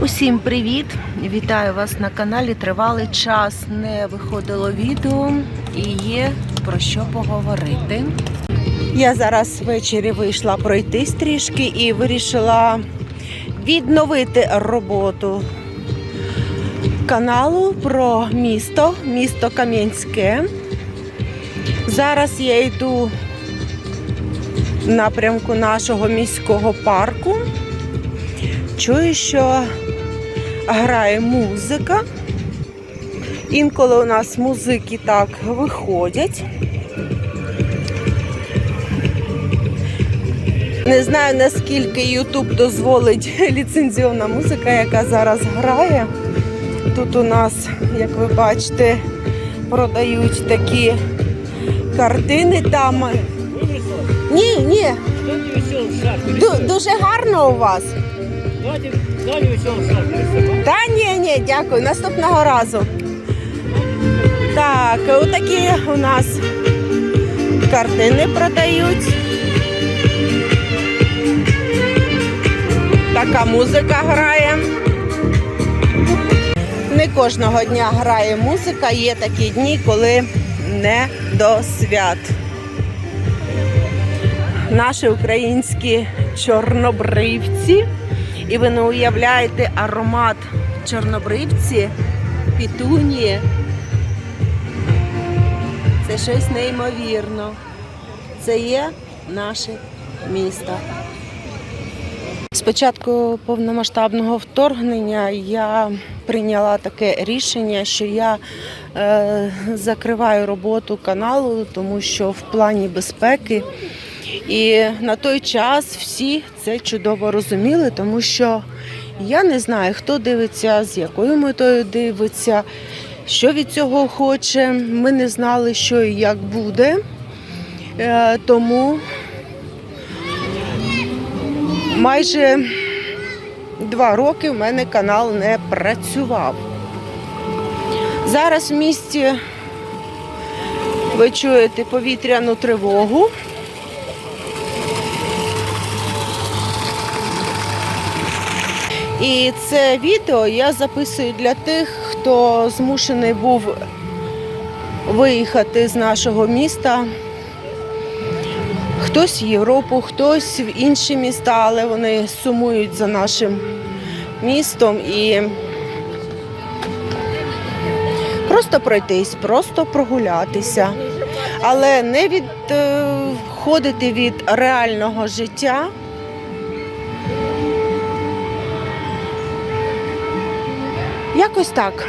Усім привіт! Вітаю вас на каналі. Тривалий час не виходило відео і є про що поговорити. Я зараз ввечері вийшла пройтись трішки і вирішила відновити роботу каналу про місто, місто Кам'янське. Зараз я йду в напрямку нашого міського парку. Чую, що грає музика. Інколи у нас музики так виходять. Не знаю, наскільки YouTube дозволить ліцензіонна музика, яка зараз грає. Тут у нас, як ви бачите, продають такі картини там. Ні, ні, дуже гарно у вас. Та ні, ні, дякую. Наступного разу. Так, отакі у нас картини продають. Така музика грає. Не кожного дня грає музика, є такі дні, коли не до свят. Наші українські чорнобривці. І ви не уявляєте аромат чорнобривці, пітунії. Це щось неймовірно. Це є наше місто. З початку повномасштабного вторгнення я прийняла таке рішення, що я е, закриваю роботу каналу, тому що в плані безпеки. І на той час всі це чудово розуміли, тому що я не знаю, хто дивиться, з якою метою дивиться, що від цього хоче. Ми не знали, що і як буде. Е, Тому майже два роки в мене канал не працював. Зараз в місті ви чуєте повітряну тривогу. І це відео я записую для тих, хто змушений був виїхати з нашого міста. Хтось в Європу, хтось в інші міста, але вони сумують за нашим містом і просто пройтись, просто прогулятися, але не відходити від реального життя. Якось так.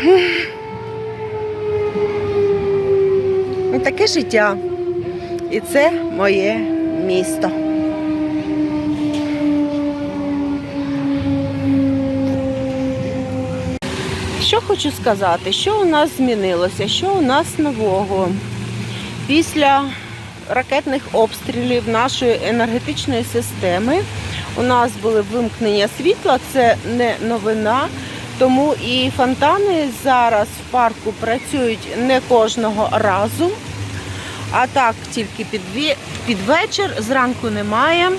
Таке життя. І це моє місто. Що хочу сказати, що у нас змінилося, що у нас нового. Після ракетних обстрілів нашої енергетичної системи у нас були вимкнення світла, це не новина. Тому і фонтани зараз в парку працюють не кожного разу, а так тільки під, під вечір, зранку немає.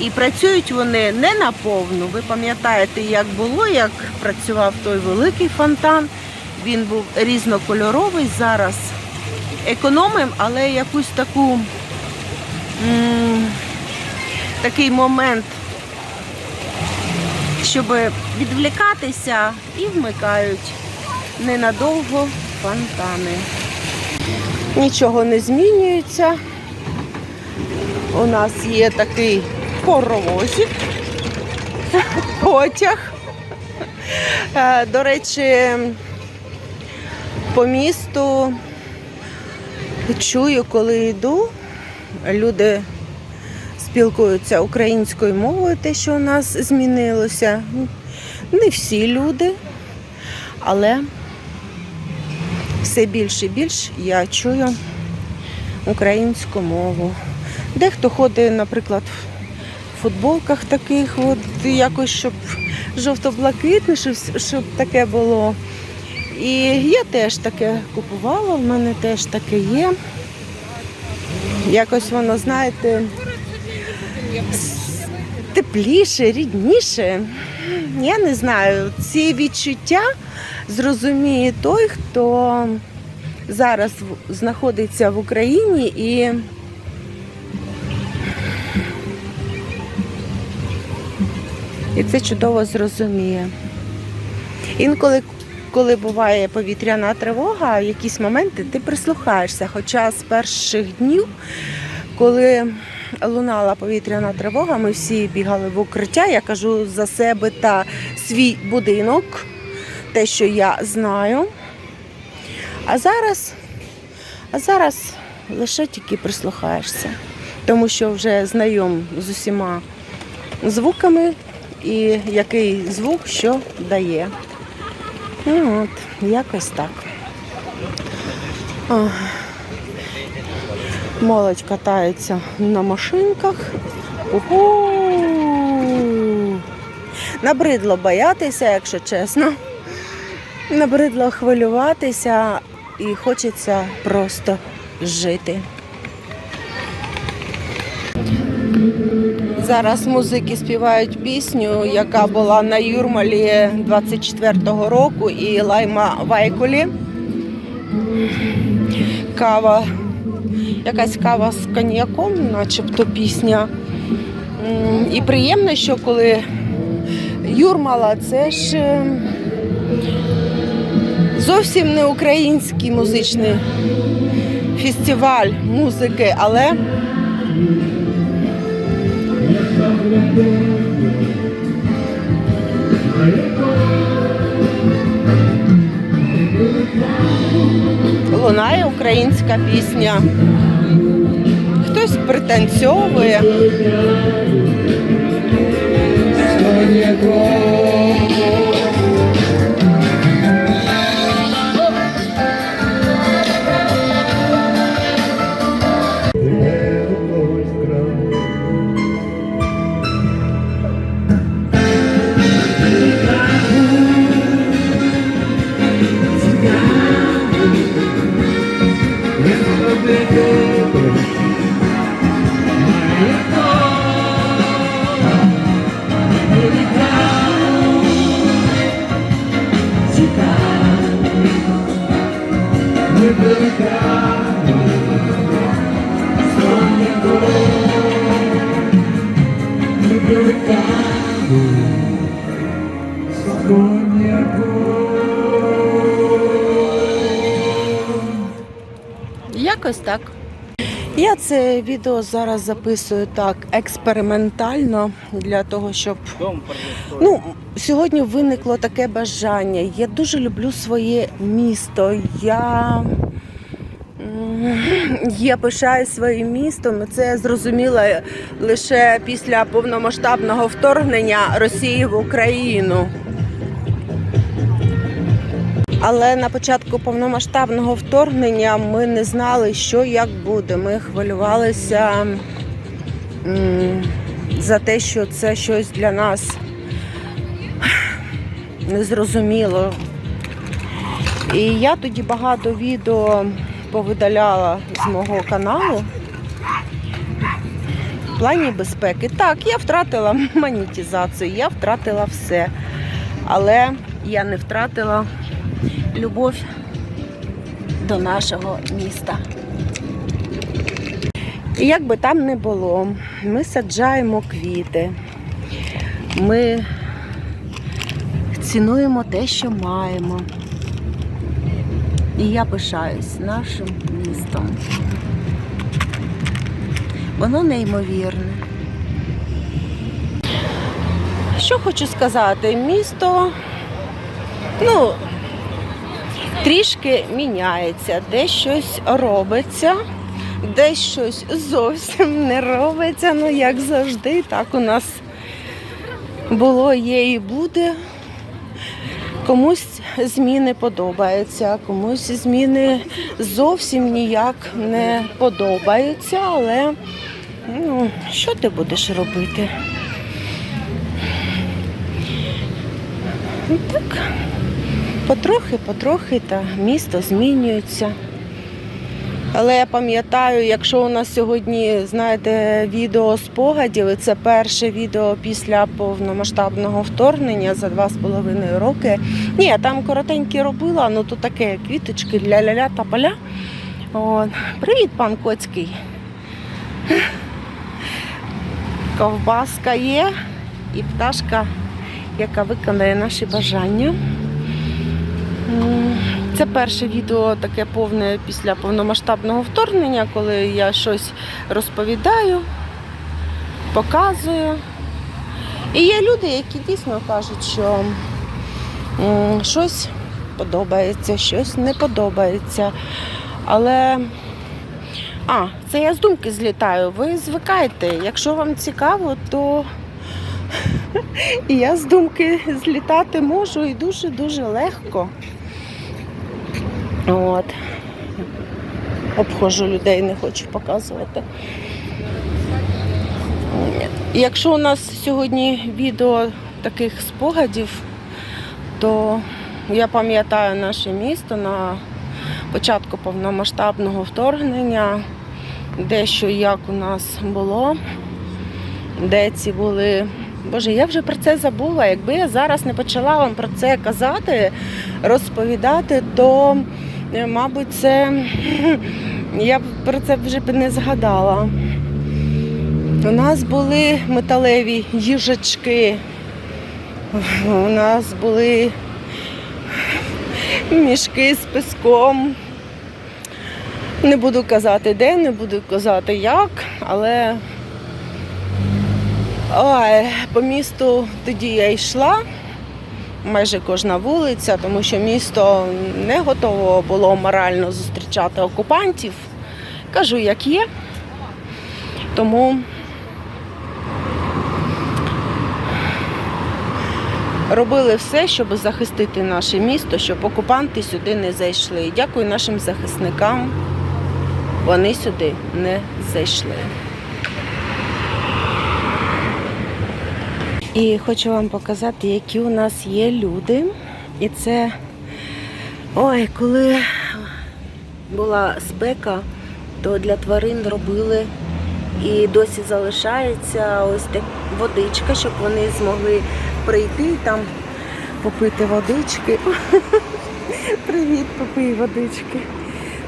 І працюють вони не на повну. Ви пам'ятаєте, як було, як працював той великий фонтан. Він був різнокольоровий. Зараз економим, але якусь таку м, такий момент щоб відвлікатися і вмикають ненадовго фонтани. Нічого не змінюється. У нас є такий паровозик, потяг. Е, До речі, по місту чую, коли йду, люди спілкуються українською мовою, те, що у нас змінилося. Не всі люди, але все більше і більше я чую українську мову. Дехто ходить, наприклад, в футболках таких, от якось, щоб жовто-блакитне, щоб, щоб таке було. І я теж таке купувала, в мене теж таке є. Якось воно, знаєте, тепліше, рідніше. я не знаю, ці відчуття зрозуміє той, хто зараз знаходиться в Україні і І це чудово зрозуміє. Інколи, коли буває повітряна тривога, в якісь моменти ти прислухаєшся. Хоча з перших днів, коли лунала повітряна тривога, ми всі бігали в укриття. Я кажу за себе та свій будинок, те, що я знаю. А зараз, а зараз лише тільки прислухаєшся, тому що вже знайом з усіма звуками і який звук що дає. Ну от, якось так. Молодь катається на машинках. Уху! Набридло боятися, якщо чесно. Набридло хвилюватися і хочеться просто жити. Зараз музики співають пісню, яка була на Юрмалі 24-го року і Лайма Вайкулі. Кава, якась кава з коньяком, начебто пісня. І приємно, що коли Юрмала, це ж е, зовсім не український музичний фестиваль музики, але лунає українська пісня. Хтось пританцьовує. Відео зараз записую так експериментально для того, щоб Ну, сьогодні виникло таке бажання. Я дуже люблю своє місто. Я, я пишаю своїм містом. Це я зрозуміла лише після повномасштабного вторгнення Росії в Україну. Але на початку повномасштабного вторгнення ми не знали, що як буде. Ми хвилювалися за те, що це щось для нас незрозуміло. І я тоді багато відео повидаляла з мого каналу в плані безпеки. Так, я втратила монетизацію, я втратила все. Але я не втратила любов до нашого міста. І як би там не було, ми саджаємо квіти. Ми цінуємо те, що маємо. І я пишаюсь нашим містом. Воно неймовірне. Що хочу сказати, місто ну, трішки міняється, де щось робиться, де щось зовсім не робиться. Ну, як завжди, так у нас було, є і буде. Комусь зміни подобаються, комусь зміни зовсім ніяк не подобаються, але ну, що ти будеш робити? Ну, Так, потрохи, потрохи та місто змінюється. Але я пам'ятаю, якщо у нас сьогодні, знаєте, відео спогадів, і це перше відео після повномасштабного вторгнення за два з половиною роки. Ні, я там коротенькі робила, ну то таке квіточки ля-ля-ля та поля. От. Привіт, пан Коцький. Ковбаска є і пташка, яка виконає наші бажання. Це перше відео таке повне після повномасштабного вторгнення, коли я щось розповідаю, показую. І є люди, які дійсно кажуть, що щось подобається, щось не подобається. Але а, це я з думки злітаю. Ви звикайте. Якщо вам цікаво, то я з думки злітати можу і дуже-дуже легко. От. Обходжу людей, не хочу показувати. Якщо у нас сьогодні відео таких спогадів, то я пам'ятаю наше місто на початку повномасштабного вторгнення, де що як у нас було, де ці були. Боже, я вже про це забула. Якби я зараз не почала вам про це казати, розповідати, то, мабуть, це я про це вже б не згадала. У нас були металеві їжачки, у нас були мішки з песком. Не буду казати де, не буду казати як, але Ой, по місту тоді я йшла, майже кожна вулиця, тому що місто не готово було морально зустрічати окупантів. Кажу, як є. Тому робили все, щоб захистити наше місто, щоб окупанти сюди не зайшли. Дякую нашим захисникам. Вони сюди не зайшли. І хочу вам показати, які у нас є люди. І це ой, коли була спека, то для тварин робили і досі залишається ось так водичка, щоб вони змогли прийти і там попити водички. Привіт, попий водички.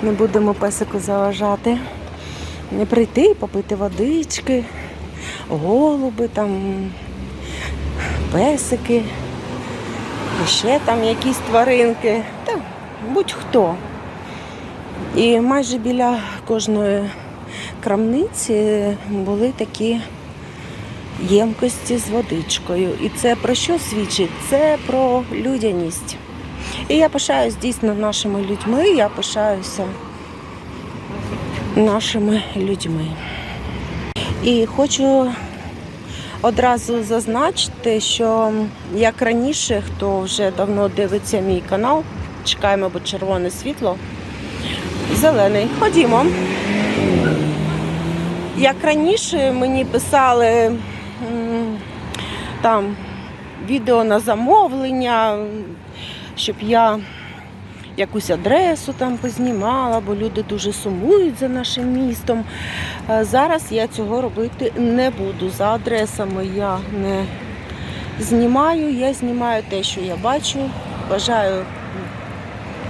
Не будемо песику заважати. Не прийти і попити водички, голуби там песики, і ще там якісь тваринки, та будь-хто. І майже біля кожної крамниці були такі ємкості з водичкою. І це про що свідчить? Це про людяність. І я пишаюсь дійсно нашими людьми, я пишаюся нашими людьми. І хочу одразу зазначити, що як раніше, хто вже давно дивиться мій канал, чекаємо, мабуть, червоне світло. Зелений. Ходімо. Як раніше мені писали там відео на замовлення, щоб я якусь адресу там познімала, бо люди дуже сумують за нашим містом. Е, Зараз я цього робити не буду. За адресами я не знімаю. Я знімаю те, що я бачу. Бажаю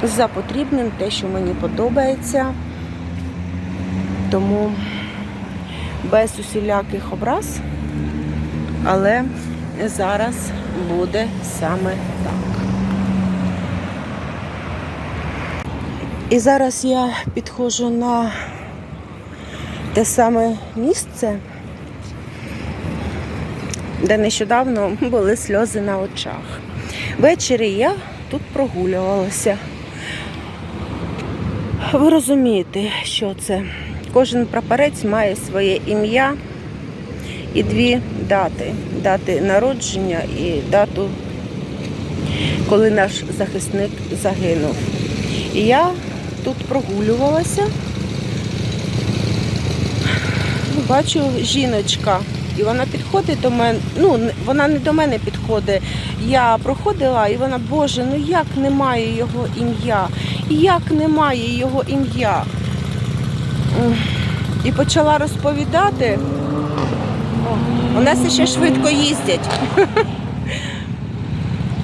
за потрібним те, що мені подобається. Тому без усіляких образ, але зараз буде саме так. І зараз я підходжу на те саме місце, де нещодавно були сльози на очах. Ввечері я тут прогулювалася. Ви розумієте, що це? Кожен прапорець має своє ім'я і дві дати: дати народження і дату, коли наш захисник загинув. І я тут прогулювалася. Бачу жіночка, і вона підходить до мене. Ну, вона не до мене підходить. Я проходила, і вона, Боже, ну як немає його ім'я? Як немає його ім'я? І почала розповідати. О, у нас ще швидко їздять.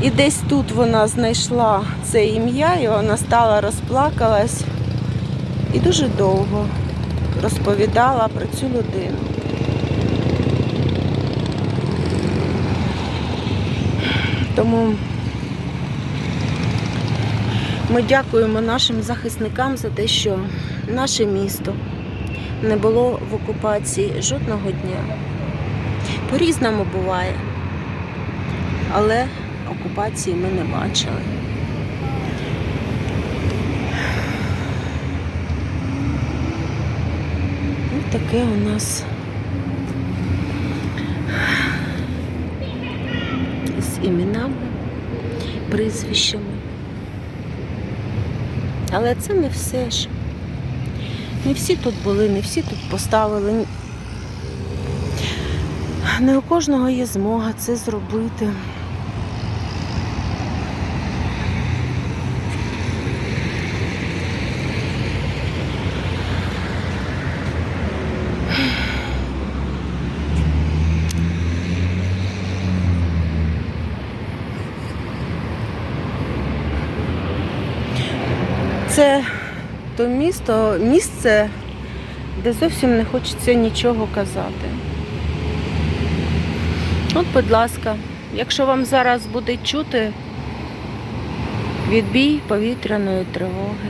І десь тут вона знайшла це ім'я, і вона стала розплакалась і дуже довго розповідала про цю людину. Тому ми дякуємо нашим захисникам за те, що наше місто не було в окупації жодного дня. По-різному буває, але окупації ми не бачили. Ось таке у нас з іменами, прізвищами. Але це не все ж. Не всі тут були, не всі тут поставили. Не у кожного є змога це зробити. Це то місто, місце, де зовсім не хочеться нічого казати. От, будь ласка, якщо вам зараз буде чути відбій повітряної тривоги.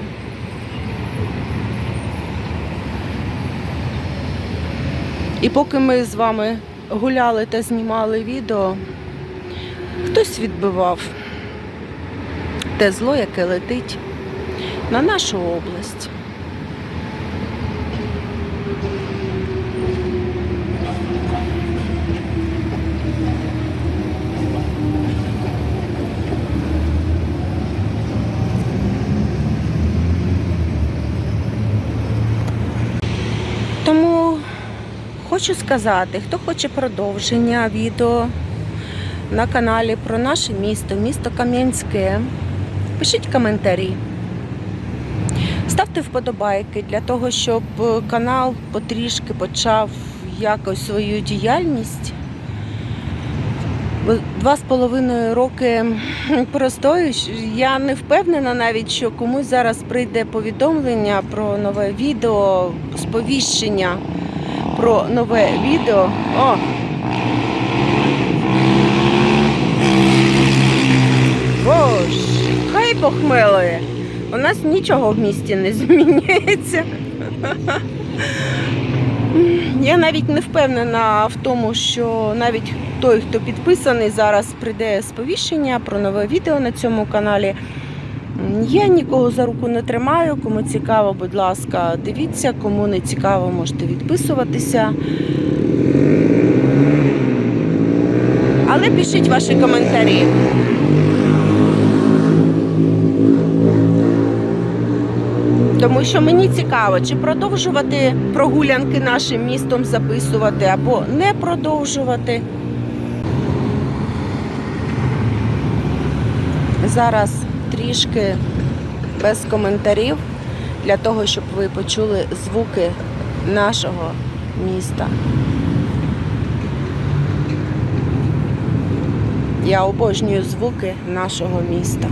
І поки ми з вами гуляли та знімали відео, хтось відбивав те зло, яке летить на нашу область. Тому хочу сказати, хто хоче продовження відео на каналі про наше місто, місто Кам'янське, пишіть коментарі. Ставте вподобайки для того, щоб канал потрішки почав якось свою діяльність. Два з половиною роки простою. Я не впевнена навіть, що комусь зараз прийде повідомлення про нове відео, сповіщення про нове відео. О! Боже, хай похмелує. У нас нічого в місті не змінюється. Я навіть не впевнена в тому, що навіть той, хто підписаний, зараз прийде сповіщення про нове відео на цьому каналі. Я нікого за руку не тримаю. Кому цікаво, будь ласка, дивіться, кому не цікаво, можете відписуватися. Але пишіть ваші коментарі. Тому що мені цікаво, чи продовжувати прогулянки нашим містом записувати або не продовжувати. Зараз трішки без коментарів для того, щоб ви почули звуки нашого міста. Я обожнюю звуки нашого міста.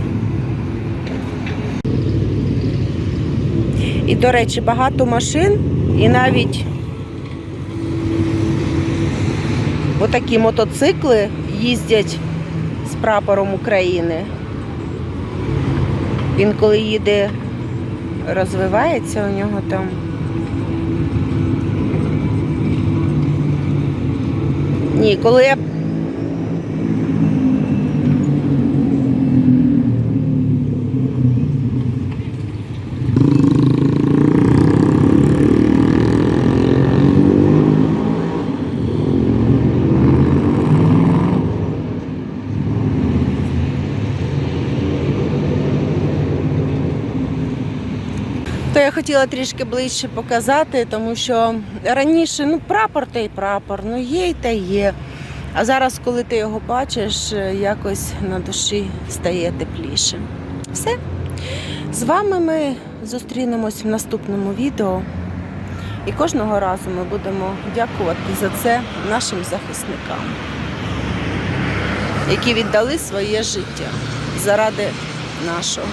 І, до речі, багато машин і навіть отакі мотоцикли їздять з прапором України. Він коли їде, розвивається у нього там. Ні, коли я хотіла трішки ближче показати, тому що раніше ну прапор та й прапор, ну є й та є. А зараз, коли ти його бачиш, якось на душі стає тепліше. Все. З вами ми зустрінемось в наступному відео. І кожного разу ми будемо дякувати за це нашим захисникам, які віддали своє життя заради нашого.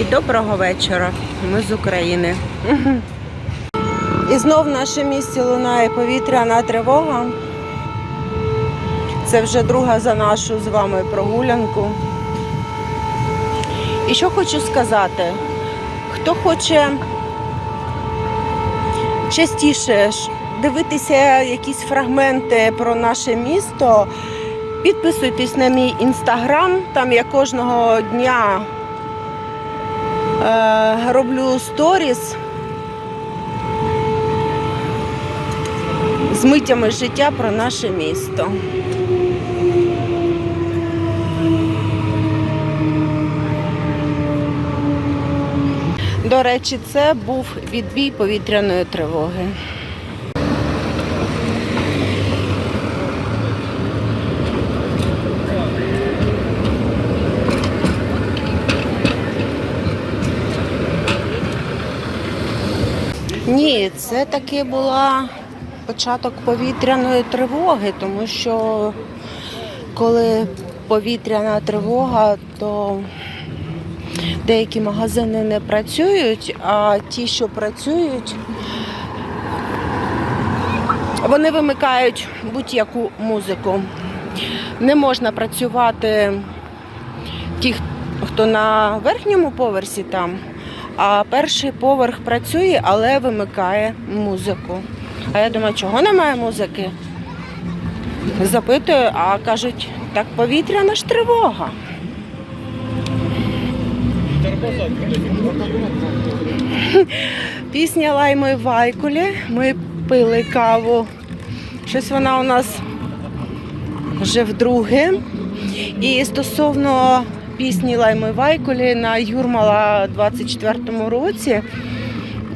І доброго вечора. Ми з України. І знов в нашому місті лунає повітряна тривога. Це вже друга за нашу з вами прогулянку. І що хочу сказати, хто хоче частіше дивитися якісь фрагменти про наше місто, підписуйтесь на мій інстаграм, там я кожного дня роблю сторіс з миттями життя про наше місто. До речі, це був відбій повітряної тривоги. Ні, це таки була початок повітряної тривоги, тому що коли повітряна тривога, то деякі магазини не працюють, а ті, що працюють, вони вимикають будь-яку музику. Не можна працювати ті, хто на верхньому поверсі там, а перший поверх працює, але вимикає музику. А я думаю, чого немає музики? Запитую, а кажуть, так повітряна ж тривога. Пісня Лайми Вайкулі. Ми пили каву. Щось вона у нас вже вдруге. І стосовно пісні Лайми Вайкулі на Юрмала 24-му році.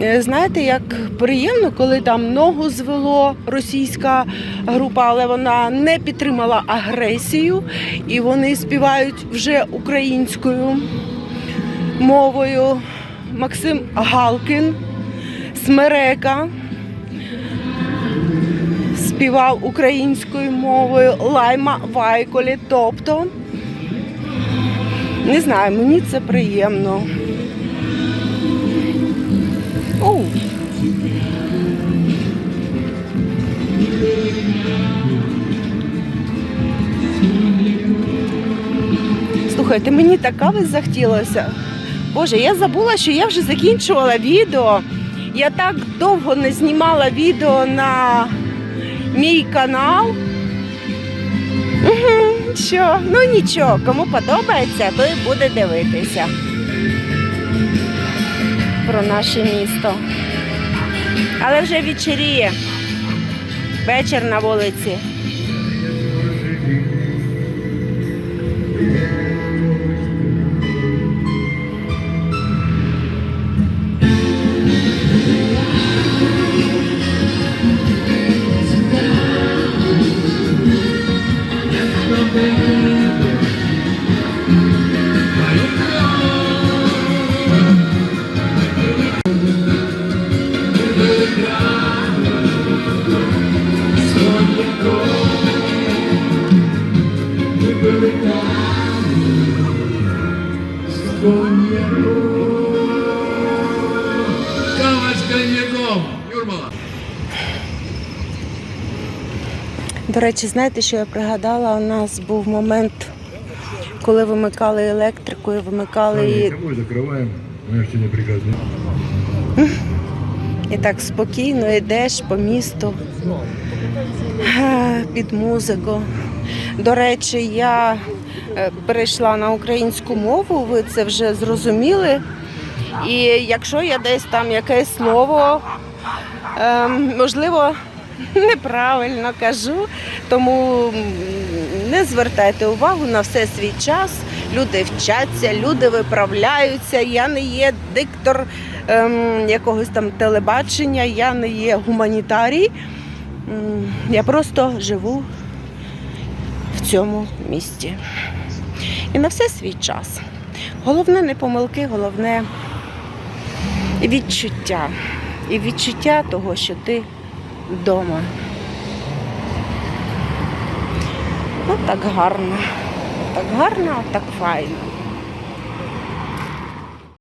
е, Знаєте, як приємно, коли там ногу звело російська група, але вона не підтримала агресію, і вони співають вже українською мовою. Максим Галкін, Смерека співав українською мовою, Лайма Вайколі. Тобто, не знаю, мені це приємно. Оу. Слухайте, мені так кави захотілося. Боже, я забула, що я вже закінчувала відео. Я так довго не знімала відео на мій канал. Що? Ну нічого, кому подобається, той буде дивитися про наше місто. Але вже вечеріє. Вечір на вулиці. Кава речі, знаєте, що я пригадала? У нас був момент, коли вимикали електрику і вимикали її. Домой закрываем. Мы же не приказываем. І так спокійно йдеш по місту е, під музику. До речі, я е, перейшла на українську мову, ви це вже зрозуміли. І якщо я десь там якесь слово, ем, можливо, неправильно кажу, тому не звертайте увагу на все свій час. Люди вчаться, люди виправляються. Я не є диктор ем, якогось там телебачення, я не є гуманітарій. Я просто живу в цьому місті. І на все свій час. Головне не помилки, головне відчуття. І відчуття того, що ти вдома. Ну, так гарно. Так гарно, так файно.